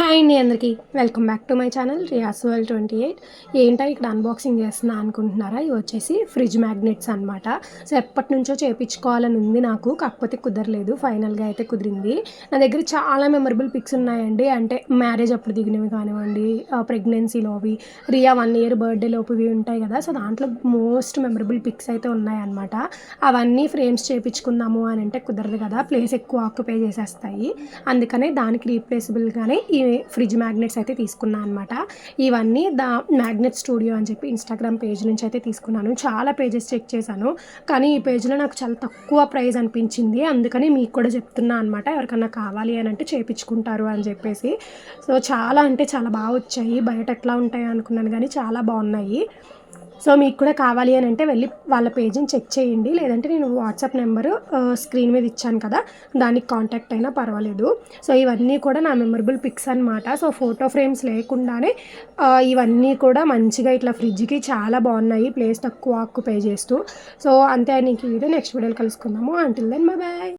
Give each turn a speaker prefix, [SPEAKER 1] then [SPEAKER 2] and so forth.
[SPEAKER 1] Hi అండి అందరికీ. Welcome back to my channel Riya's world twenty eight ఏంటో ఇక్కడ అన్బాక్సింగ్ చేస్తున్నా అనుకుంటున్నారా? ఇవి వచ్చేసి ఫ్రిడ్జ్ మ్యాగ్నెట్స్ అనమాట సో ఎప్పటి నుంచో చేపించుకోవాలని ఉంది నాకు. కాకపోతే కుదరలేదు. ఫైనల్గా అయితే కుదిరింది. నా దగ్గర చాలా మెమరబుల్ పిక్స్ ఉన్నాయండి. అంటే మ్యారేజ్ అప్పుడు దిగినవి కానివ్వండి ప్రెగ్నెన్సీలోవి రియా వన్ ఇయర్ బర్త్డే లోపువి ఉంటాయి కదా. సో దాంట్లో మోస్ట్ మెమరబుల్ పిక్స్ అయితే ఉన్నాయన్నమాట. అవన్నీ ఫ్రేమ్స్ చేపించుకుందాము అని అంటే కుదరదు కదా. ప్లేస్ ఎక్కువ ఆక్యుపై చేసేస్తాయి. అందుకనే దానికి రీప్లేసబుల్గానే ఈ ఫ్రిడ్జ్ మ్యాగ్నెట్స్ అయితే తీసుకున్నాను అనమాట ఇవన్నీ దా మ్యాగ్నెట్ స్టూడియో అని చెప్పి ఇన్స్టాగ్రామ్ పేజ్ నుంచి అయితే తీసుకున్నాను. చాలా పేజెస్ చెక్ చేశాను. కానీ ఈ పేజ్లో నాకు చాలా తక్కువ ప్రైస్ అనిపించింది. అందుకని మీకు కూడా చెప్తున్నా అనమాట ఎవరికన్నా కావాలి అని అంటే చేపించుకుంటారు అని చెప్పేసి. సో చాలా అంటే చాలా బాగా వచ్చాయి. బయట ఎట్లా ఉంటాయి అనుకున్నాను కానీ చాలా బాగున్నాయి. సో మీకు కూడా కావాలి అని అంటే వెళ్ళి వాళ్ళ పేజీని చెక్ చేయండి. లేదంటే నేను వాట్సాప్ నెంబరు స్క్రీన్ మీద ఇచ్చాను కదా దానికి కాంటాక్ట్ అయినా పర్వాలేదు. సో ఇవన్నీ కూడా నా మెమరబుల్ పిక్స్ అనమాట సో ఫోటో ఫ్రేమ్స్ లేకుండానే ఇవన్నీ కూడా మంచిగా ఇట్లా ఫ్రిడ్జ్కి చాలా బాగున్నాయి ప్లేస్ తక్కువ ఆక్యుపై చేస్తూ. సో అంతే నీకు ఈ వీడియో నెక్స్ట్ వీడియోలో కలుసుకుందాము. Until then bye